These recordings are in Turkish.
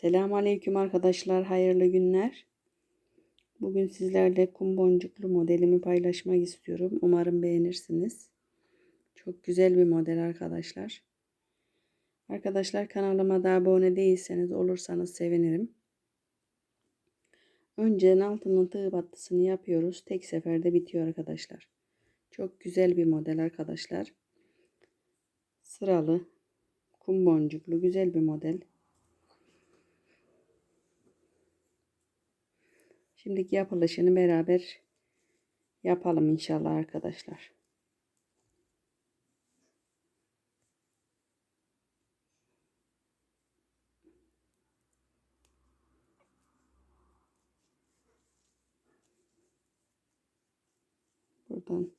Selamun Aleyküm arkadaşlar. Hayırlı günler. Bugün sizlerle kum boncuklu modelimi paylaşmak istiyorum. Umarım beğenirsiniz. Çok güzel bir model arkadaşlar. Arkadaşlar kanalıma da abone değilseniz olursanız sevinirim. Önceden altının tığ battısını yapıyoruz. Tek seferde bitiyor arkadaşlar. Çok güzel bir model arkadaşlar. Sıralı kum boncuklu güzel bir model. Şimdiki yapılışını beraber yapalım inşallah arkadaşlar. Buradan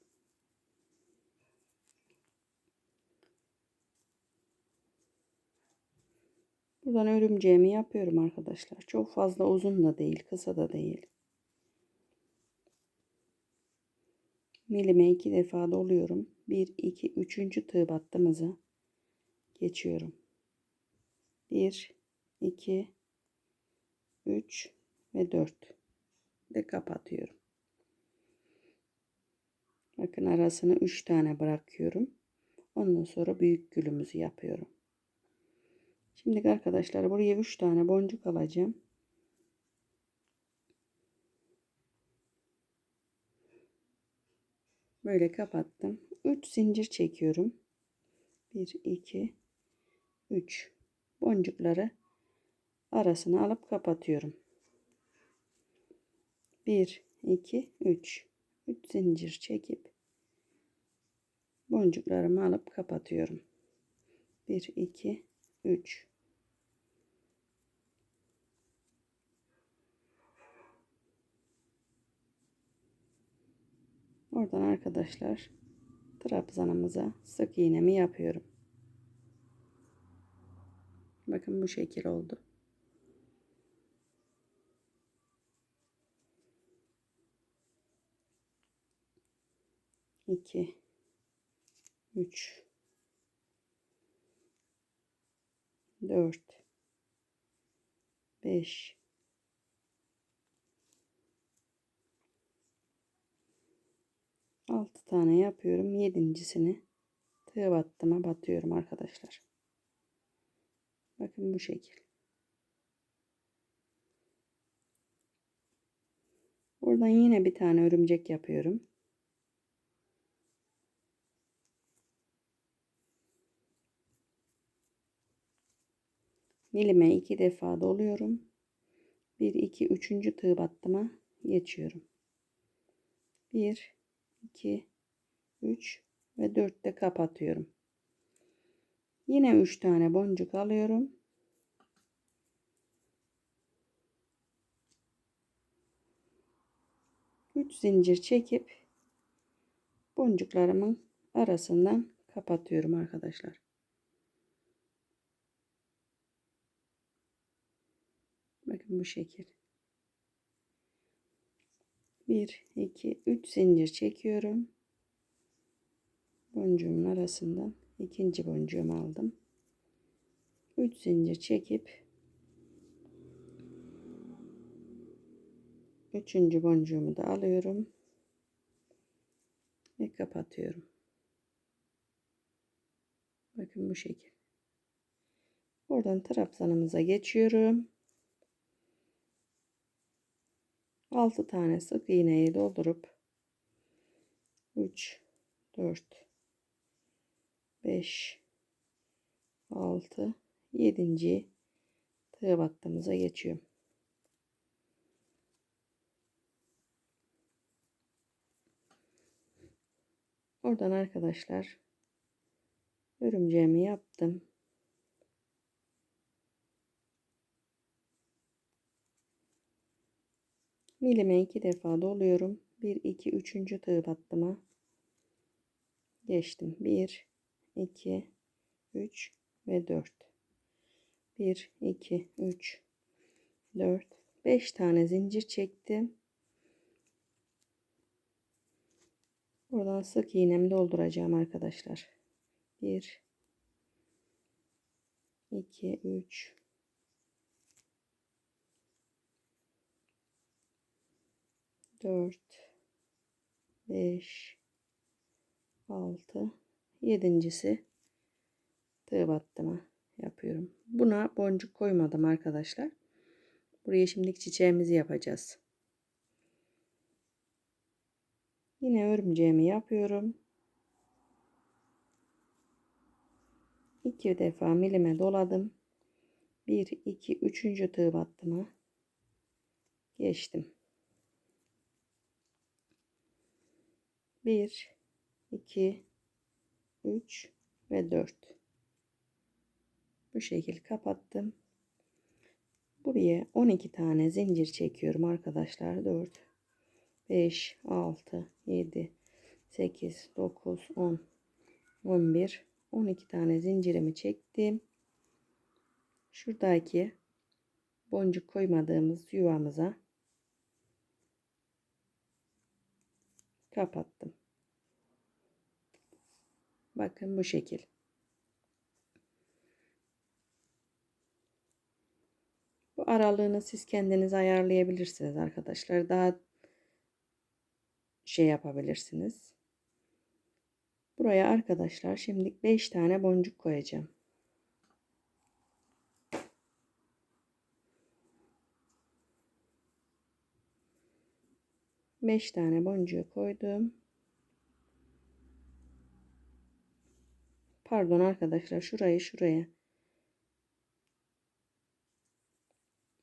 Buradan örümceğimi yapıyorum arkadaşlar. Çok fazla uzun da değil, kısa da değil. Milime iki defa doluyorum. 1 2 3. tığ battığımıza geçiyorum. 1 2 3 ve 4 de kapatıyorum. Bakın arasını 3 tane bırakıyorum. Ondan sonra büyük gülümüzü yapıyorum. Şimdi arkadaşlar buraya 3 tane boncuk alacağım. Böyle kapattım. 3 zincir çekiyorum. 1 2 3 boncukları arasına alıp kapatıyorum. 1 2 3 3 zincir çekip boncuklarımı alıp kapatıyorum. 1 2 3 Oradan arkadaşlar trabzanımıza sık iğnemi yapıyorum. Bakın bu şekil oldu. İki, üç, dört, beş, 6 tane yapıyorum. Yedincisini tığ battıma batıyorum arkadaşlar. Bakın bu şekil. Buradan yine bir tane örümcek yapıyorum. Milime iki defa doluyorum. 1 2 3. tığ battıma geçiyorum. 1 2 3 ve 4 de kapatıyorum. Yine 3 tane boncuk alıyorum. Üç zincir çekip boncuklarımın arasından kapatıyorum arkadaşlar. Bakın bu şekil. 1 2 3 zincir çekiyorum. Boncuğumun arasından ikinci boncuğumu aldım. 3 zincir çekip üçüncü boncuğumu da alıyorum ve kapatıyorum. Bakın bu şekil. Buradan trabzanımıza geçiyorum 6 tane sık iğneyi doldurup 3 4 5 6 7. tığ battığımıza geçiyorum. Oradan arkadaşlar örümceğimi yaptım. Milime iki defa doluyorum. 1 2 3. tığ battıma geçtim. 1 2 3 ve 4 1 2 3 4 5 tane zincir çektim. Buradan sık iğnemi dolduracağım arkadaşlar. 1 2 3 4 5 6 yedincisi tığ battıma yapıyorum. Buna boncuk koymadım arkadaşlar. Buraya şimdi çiçeğimizi yapacağız. Yine örümceğimi yapıyorum. İki defa milime doladım. 1 2 3. tığ battıma geçtim. 1 2 3 ve 4 bu şekil kapattım. Buraya 12 tane zincir çekiyorum arkadaşlar. 4 5 6 7 8 9 10 11 12 tane zincirimi çektim. Şuradaki boncuk koymadığımız yuvamıza kapattım Bakın bu şekil. Bu aralığını siz kendiniz ayarlayabilirsiniz arkadaşlar. Daha şey yapabilirsiniz. Buraya arkadaşlar şimdi 5 tane boncuk koyacağım. Beş tane boncuğu koydum. Pardon arkadaşlar şurayı şuraya.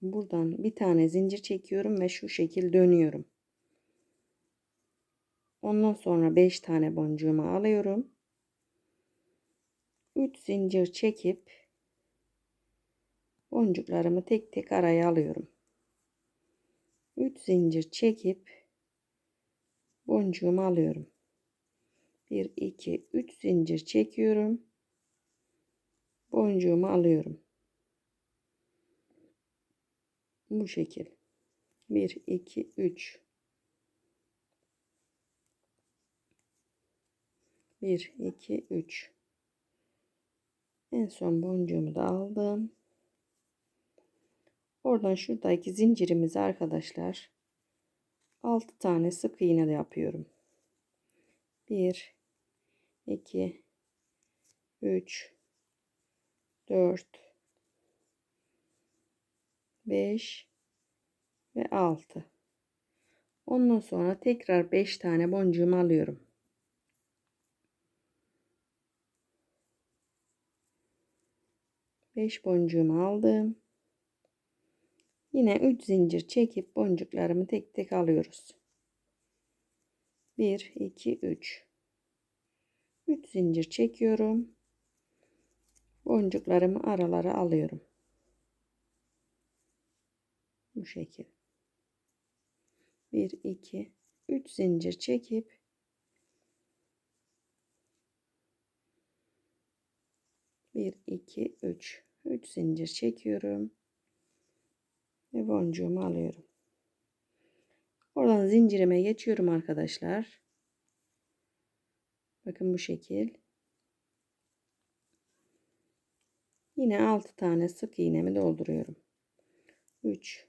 Buradan bir tane zincir çekiyorum ve şu şekil dönüyorum. Ondan sonra 5 tane boncuğumu alıyorum. 3 zincir çekip boncuklarımı tek tek araya alıyorum. 3 zincir çekip boncuğumu alıyorum. 1 2 3 zincir çekiyorum. Boncuğumu alıyorum. Bu şekil. 1 2 3 1 2 3 en son boncuğumu da aldım. Oradan şuradaki zincirimizi arkadaşlar 6 tane sık iğne de yapıyorum. 1 2 3 4 5 ve 6 ondan sonra tekrar 5 tane boncuğumu alıyorum Beş boncuğumu aldım. Yine 3 zincir çekip boncuklarımı tek tek alıyoruz. 1 2 3 3 zincir çekiyorum. Boncuklarımı aralara alıyorum. Bu şekil. 1 2 3 zincir çekip bir iki üç üç zincir çekiyorum ve boncuğumu alıyorum oradan zincirime geçiyorum arkadaşlar Bakın bu şekil. Yine 6 tane sık iğnemi dolduruyorum. 3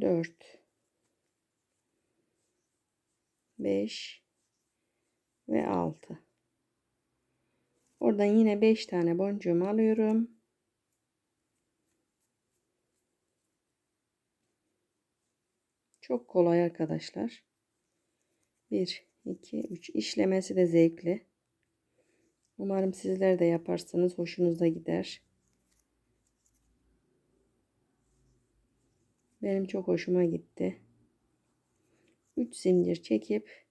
4 5 ve 6. Oradan yine 5 tane boncuğumu alıyorum. Çok kolay arkadaşlar. 1 2 3 işlemesi de zevkli. Umarım sizler de yaparsanız hoşunuza gider. Benim çok hoşuma gitti. 3 zincir çekip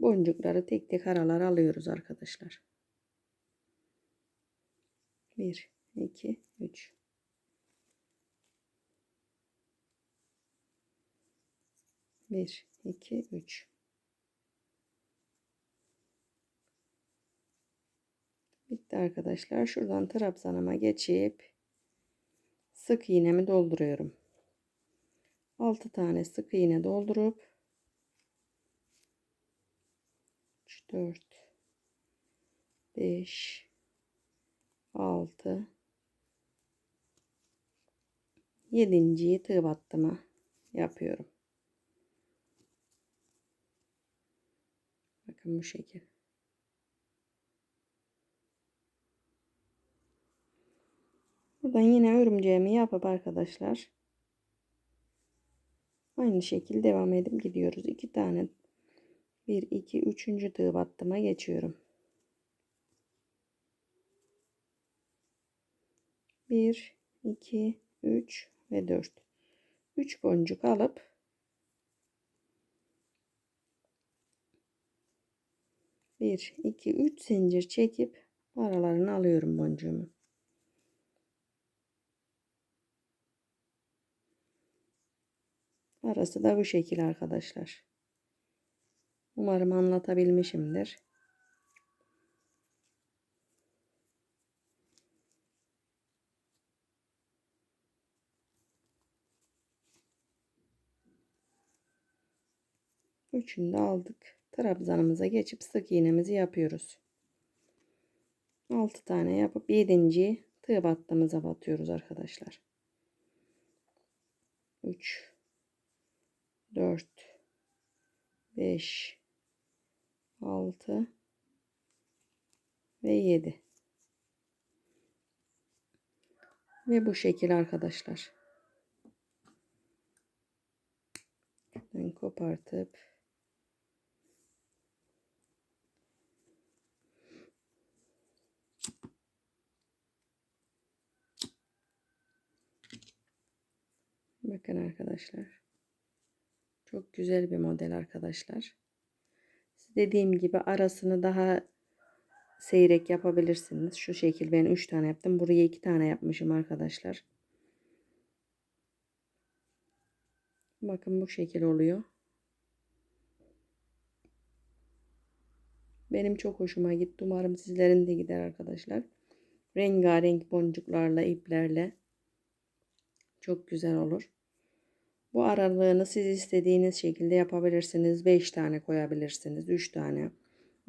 boncukları tek tek aralara alıyoruz arkadaşlar. 1 2 3 1 2 3 bitti arkadaşlar şuradan trabzanıma geçip sık iğnemi dolduruyorum 6 tane sık iğne doldurup 3 4 5 6 7. tığ battıma yapıyorum. Bakın bu şekil. Buradan yine örümceğimi yapıp arkadaşlar aynı şekilde devam edip gidiyoruz. İki tane 1 2 3. tığ battıma geçiyorum. 1 2 3 ve 4. 3 boncuk alıp bir, iki, üç zincir çekip aralarını alıyorum boncuğumu. Arası da bu şekil arkadaşlar. Umarım anlatabilmişimdir. Üçünü de aldık. Trabzanımıza geçip sık iğnemizi yapıyoruz. 6 tane yapıp 7. tığ battığımıza batıyoruz arkadaşlar. 3 4 5 6 ve 7 ve bu şekil arkadaşlar. Şuradan kopartıp Bakın arkadaşlar. Çok güzel bir model arkadaşlar. Dediğim gibi arasını daha seyrek yapabilirsiniz. Şu şekil ben 3 tane yaptım. Buraya 2 tane yapmışım arkadaşlar. Bakın bu şekil oluyor. Benim çok hoşuma gitti. Umarım sizlerin de gider arkadaşlar. Rengarenk boncuklarla, iplerle. Çok güzel olur. Bu aralığını siz istediğiniz şekilde yapabilirsiniz. 5 tane koyabilirsiniz. 3 tane,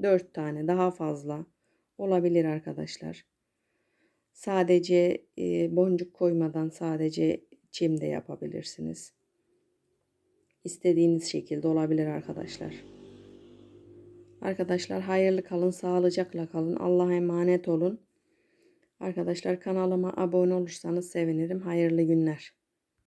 4 tane daha fazla olabilir arkadaşlar. Sadece e, boncuk koymadan sadece çim de yapabilirsiniz. İstediğiniz şekilde olabilir arkadaşlar. Arkadaşlar hayırlı kalın, sağlıcakla kalın. Allah'a emanet olun. Arkadaşlar kanalıma abone olursanız sevinirim. Hayırlı günler.